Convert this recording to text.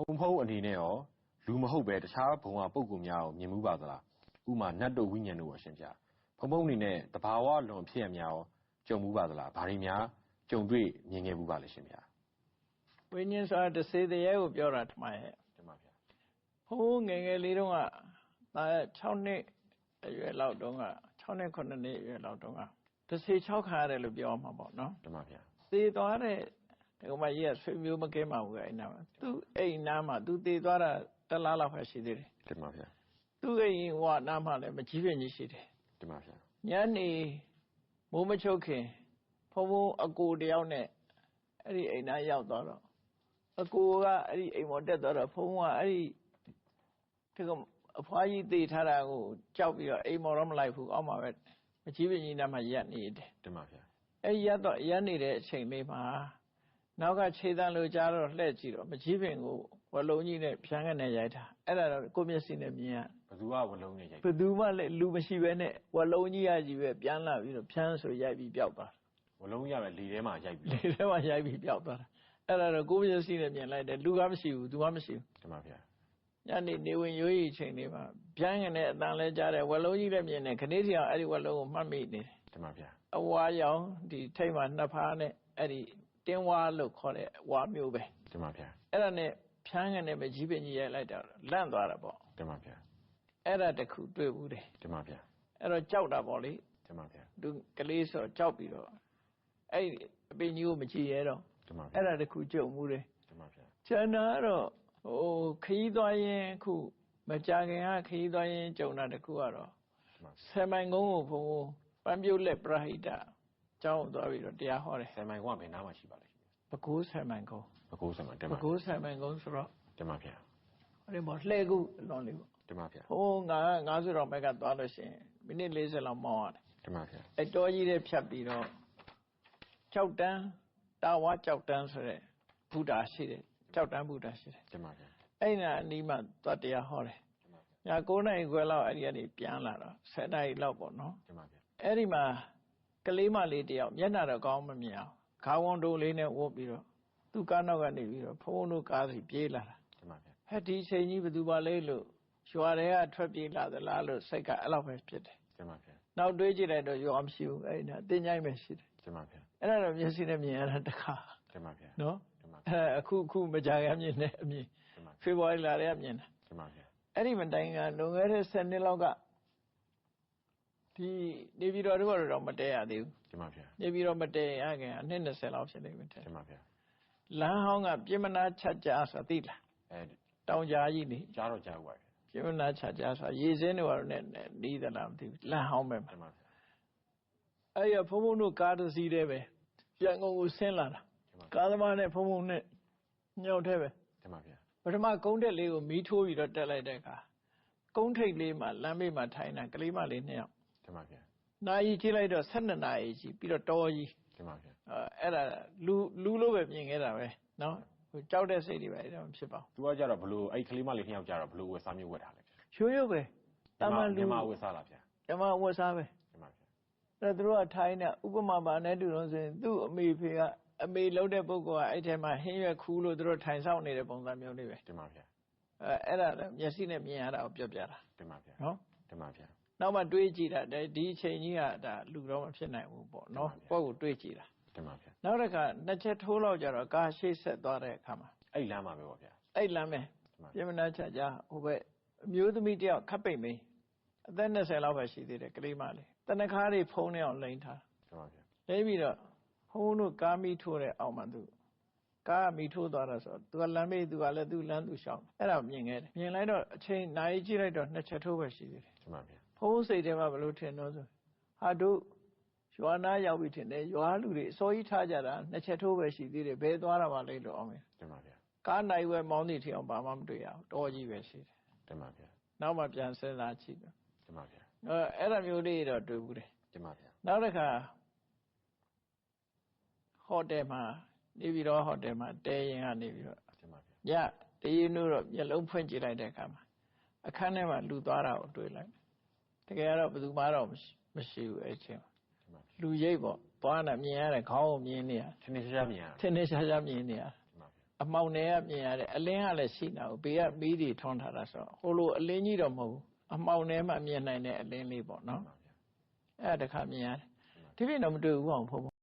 ုံဖုံးအနေနဲ့ရော လူမဟုတ်ပဲတခြားဘုံက ပုံကူများကို မြင်မှုပါသလားဥမာ နတ်တို့ ဝိညာဉ်တို့အရှင်ပြဖုံဖုံးအနေနဲ့တဘာဝလွန် ဖြစ်ရများရောကြုံမှုပါသလား ဘာတွေများ ကြုံတွေ့မြင်ခဲ့မှုပါလဲရှင်ဗျာဝိညာဉ်ဆိုတာ တစေတရေကို ပြောတာထမရဲ့တင်ပါဗျာဘုန်းငယ်ငယ်လေးတုန်းကဒါ6နှစ်အရွယ်လောက်တုန်းက6နှစ်9နှစ် အရွယ်လောက်တုန်းက တစေ6ခါရတယ်လို့ ပြောမှာပေါ့နော်တင်ပါဗျာသေသွားတဲ့ ဒီကမကြီးကဆွေမျိုးမကဲမှာဘူးအဲ့နာမှာသူအိမ်နားမှာသူသေသွားတာတစ်လားလောက်ပဲရှိသေးတယ်တင်ပါဗျာသူ့အိမ်ဟိုကနားမှာလည်းမကြီးပင်ကြီးရှိတယ်တင်ပါဗျာညနေမိုးမချုပ်ခင်ဖုံဖုံအကိုတယောက်နဲ့အဲ့ဒီအိမ်သားရောက်သွားတော့အကိုကအဲ့ဒီအိမ်ပေါ်တက်သွားတော့ဖုံကအဲ့ဒီဒီကအဖွားကြီးသေထားတာကိုကြောက်ပြီးတော့အိမ်ပေါ်တော့မလိုက်ဘူးအောက်မှာပဲမကြီးပင်ကြီးနားမှာရက်နေတယ်တင်ပါဗျာအဲ့ဒီရက်တော့ရက်နေတဲ့အချိန်လေးမှာ နောက်ကခြေတန်းလိုကြားတော့လှည့်ကြည့်တော့မကြီးပင်ကိုဝလုံးကြီးနဲ့ဖြန်းကနေရိုက်တာအဲ့ဒါတော့ကိုယ့်မျက်စိနဲ့မြင်ရဘသူကဝလုံးနေရိုက်ဘယ်သူမှလည်းလူမရှိပဲနဲ့ဝလုံးကြီးရကြီးပဲပြန်လာပြီးတော့ဖြန်းဆိုရိုက်ပြီးပျောက်သွားဝလုံးရပဲလေထဲမှာရိုက်တာပြီးလေထဲမှာရိုက်ပြီးပျောက်သွားတာအဲ့ဒါတော့ကိုယ့်မျက်စိနဲ့မြင်လိုက်တယ်လူကမရှိဘူးသူကမရှိဘူးတင်ပါဗျာညနေနေဝင်ရိုးရီချိန်လေးမှာဖြန်းကနေအတန်လဲကြားတယ်ဝလုံးကြီးလည်းမြင်တယ်ခနေ့စီအောင်အဲ့ဒီဝလုံးကိုမှတ်မိနေတယ်တင်ပါဗျာအဝါရောင်ဒီထိတ်မှာနှစ်ဖားနဲ့အဲ့ဒီ တင်းဝါလို့ခေါ်တဲ့ဝါမျိုးပဲတင်ပါဗျာအဲ့ဒါနဲ့ဖြန်းကနေပဲကြီးပင်ကြီးရိုက်လိုက်တော့လန့်သွားတာပေါ့တင်ပါဗျာအဲ့ဒါတခုတွေ့ဘူးတယ်တင်ပါဗျာအဲ့တော့ကြောက်တာပေါ့လေတင်ပါဗျာသူကလေးဆိုကြောက်ပြီးတော့အဲ့ဒီအပင်ကြီးကိုမကြည့်ရတော့တင်ပါဗျာအဲ့ဒါတခုကြုံမှုတယ်တင်ပါဗျာကျန်တာကတော့ဟိုခရီးသွားရင်ခုမကြခင်ကခရီးသွားရင်ကြုံတာတခုကတော့တင်ပါဆယ်မိုင်ကုန်းကိုဘုံပန်းပြုတ်လက်ပရဟိတ ကျောင်းကိုသွားပြီးတော့တရားဟောတယ်ဆယ်မိုင်ကဘယ်နားမှာရှိပါလဲရှင်ပဲခူးဆယ်မိုင်ကုန်းဘကိုးဆယ်မိုင်တင်ပဲပါခူးဆယ်မိုင်ကုန်းဆိုတော့တင်ပါဗျာအဲ့ဒီမှာလှဲကူအလွန်လေးပေါ့တင်ပါဗျာဟိုငါ90တော့ဘက်ကသွားလို့ရှိရင်မိနစ်40လောက်မောင်းရတယ်တင်ပါဗျာအဲတောကြီးတဲ့ဖြတ်ပြီးတော့ကြောက်တန်းတာဝါကြောက်တန်းဆိုတဲ့ဘုရားရှိတယ်ကြောက်တန်းဘုရားရှိတယ်တင်ပါဗျာအဲ့နာအနီးမှာသွားတရားဟောတယ်တင်ပါဗျာည9နာရီခွဲလောက်အဲ့ဒီကနေပြန်လာတော့10နာရီလောက်ပေါ့နော်တင်ပါဗျာအဲ့ဒီမှာ ကလေးမလေးတယောက်မျက်နှာတော့ကောင်းမမြင်အောင်ခါဝန်တိုးလေးနဲ့ဝတ်ပြီးတော့သူ့ကားနောက်ကနေပြီးတော့ဖုန်းတို့ကားစီပြေးလာတာတင်ပါဗျာဟဲ့ဒီချိန်ကြီးဘယ်သူပါလဲလို့ရွာတွေကထွက်ပြေးလာသလားလို့စိတ်ကအဲ့လောက်ပဲဖြစ်တယ်တင်ပါဗျာနောက်တွေးကြည့်လိုက်တော့ရွာမရှိဘူးအဲ့ဒါတင်ကြိုင်းပဲရှိတယ်တင်ပါဗျာအဲ့ဒါတော့မျက်စိနဲ့မြင်ရတာတစ်ခါတင်ပါဗျာနော်တင်ပါဗျာအဲ့ဒါအခုအခုမကြခင်မြင်တဲ့အမြင်တင်ပါဖေဖော်ဝါရီလတည်းကမြင်တာတင်ပါဗျာအဲ့ဒီမတိုင်ကလွန်ခဲ့တဲ့10နှစ်လောက်က ဒီနေပြည်တော်တို့ကတော့မတဲရသေးဘူးတင်ပါဗျာနေပြည်တော်မတဲရခင်အနှစ်20လောက်ဖြစ်နေပြီတဲ့တင်ပါဗျာလမ်းဟောင်းကပြင်မနာချက်ကြားဆိုတာသိလားအဲတောင်ကြားကြီးလေကြားတော့ကြားပါဗျာပြင်မနာချက်ကြားဆိုတာရေစင်းတွေကတော့နဲ့နီးသလားမသိဘူးလမ်းဟောင်းပဲမှာတင်ပါဗျာအဲ့ရဖုံဖုံတို့ကားတစ်စီးတည်းပဲရန်ကုန်ကိုဆင်းလာတာတင်ပါကားသမားနဲ့ဖုံဖုံနဲ့ညောက်တဲ့ပဲတင်ပါဗျာပထမကုန်းတက်လေးကိုမီးထိုးပြီးတော့တက်လိုက်တဲ့အခါကုန်းထိပ်လေးမှာလမ်းဘေးမှာထိုင်တာကလေးမလေးနှစ်ယောက် တင်ပါဗျာနာရီကြည့်လိုက်တော့12နာရီကြီးပြီးတော့တော်ကြီးတင်ပါဗျာအဲအဲ့ဒါလူလူလို့ပဲမြင်ခဲ့တာပဲနော်ဟိုကြောက်တဲ့စိတ်တွေပဲအဲ့ဒါမဖြစ်ပါဘူးသူကကြတော့ဘလို့အဲ့ကလေးမလေးနှစ်ယောက်ကြတော့ဘလို့ဝယ်စားမျိုးဝယ်ထားလဲဗျာရိုးရိုးပဲတာမန်လူမြန်မာဝယ်စားလားဗျာဓမ္မဝတ်စားပဲတင်ပါဗျာအဲ့ဒါသူတို့ကထိုင်းတဲ့ဥပမာပါနဲ့တူလို့ဆိုရင်သူ့အမေဖေကအမေလုံးတဲ့ပုဂ္ဂိုလ်ကအဲ့ထဲမှာဟင်းရွက်ခူးလို့သူတို့ထိုင်ဆောင်နေတဲ့ပုံစံမျိုးလေးပဲတင်ပါဗျာအဲအဲ့ဒါလည်းမျက်စိနဲ့မြင်ရတာကိုပြောပြတာတင်ပါဗျာနော်တင်ပါဗျာ နောက်မှတွေးကြည့်တာတဲ့ဒီအချိန်ကြီးကဒါလူတော့မဖြစ်နိုင်ဘူးပေါ့နော်မှန်ပါဗျာကိုယ့်ကိုတွေးကြည့်တာတင်ပါဗျာနောက်တစ်ခါနှစ်ချက်ထိုးလောက်ကြတော့ကာရှေ့ဆက်သွားတဲ့အခါမှာအဲ့လမ်းမှာပဲပေါ့ဗျာအဲ့လမ်းပဲတင်ပါပြမနာချကြဟိုဘက်အမျိုးသမီးတယောက်ခပ်ပိတ်မင်းအသက်20လောက်ပဲရှိသေးတယ်ကလေးမလေးတနခါးလေးဖုံးနေအောင်လိန်ထားတင်ပါဗျာလိမ့်ပြီးတော့ဖုံးတို့ကားမီထိုးတဲ့အောက်မှာသူကားမီထိုးသွားတာဆိုတော့သူကလမ်းမေးသူကလည်းသူ့လမ်းသူရှောင်းအဲ့ဒါမြင်ခဲ့တယ်မြင်လိုက်တော့အချိန်နိုင်ကြည့်လိုက်တော့နှစ်ချက်ထိုးပဲရှိသေးတယ်တင်ပါဗျာ ဖုံးစိတ်ထဲမှာဘယ်လိုထင်တော့ဆိုဟာတို့ရွာနာရောက်ပြီထင်တယ်ရွာလူတွေအစိုးရထားကြတာနှစ်ချက်ထိုးပဲရှိသေးတယ်ဘယ်သွားတာပါလဲလို့အောင်မယ်တင်ပါဗျာကားနိုင်ဝဲမောင်းနေထီအောင်ဘာမှမတွေ့ရဘူးတော်ကြီးပဲရှိတယ်တင်ပါဗျာနောက်မှပြန်စဉ်းစားကြည့်တယ်တင်ပါဗျာအဲအဲ့ဒါမျိုးလေးတော့တွေ့ဘူးတယ်တင်ပါဗျာနောက်တစ်ခါဟိုတယ်မှာနေပြီးတော့ဟိုတယ်မှာတဲရင်ကနေပြီးတော့တင်ပါဗျာညတရေနုတော့မျက်လုံးဖွင့်ကြည့်လိုက်တဲ့အခါမှာအခန်းထဲမှာလူသွားတာကိုတွေ့လိုက် တကယ်တော့ဘယ်သူမှတော့မရှိမရှိဘူးအဲ့ချိန်မှာတင်ပါဗျာလူရိပ်ပေါ့သွားတာမြင်ရတယ်ခေါင်းကိုမြင်နေရထင်းထင်းရှားရှားမြင်ရထင်းထင်းရှားရှားမြင်နေရတင်ပါဗျာအမှောင်တွေကမြင်ရတယ်အလင်းကလည်းရှိနေတာကိုဘေးကမီးတွေထွန်းထားတာဆိုတော့ဟိုလိုအလင်းကြီးတော့မဟုတ်ဘူးအမှောင်ထဲမှာမြင်နိုင်တဲ့အလင်းလေးပေါ့နော်မှန်ပါဗျာအဲ့ဒါတစ်ခါမြင်ရတယ်ဒီပြင်တော့မတွေ့ဘူးပေါ့ဘုံဘုံ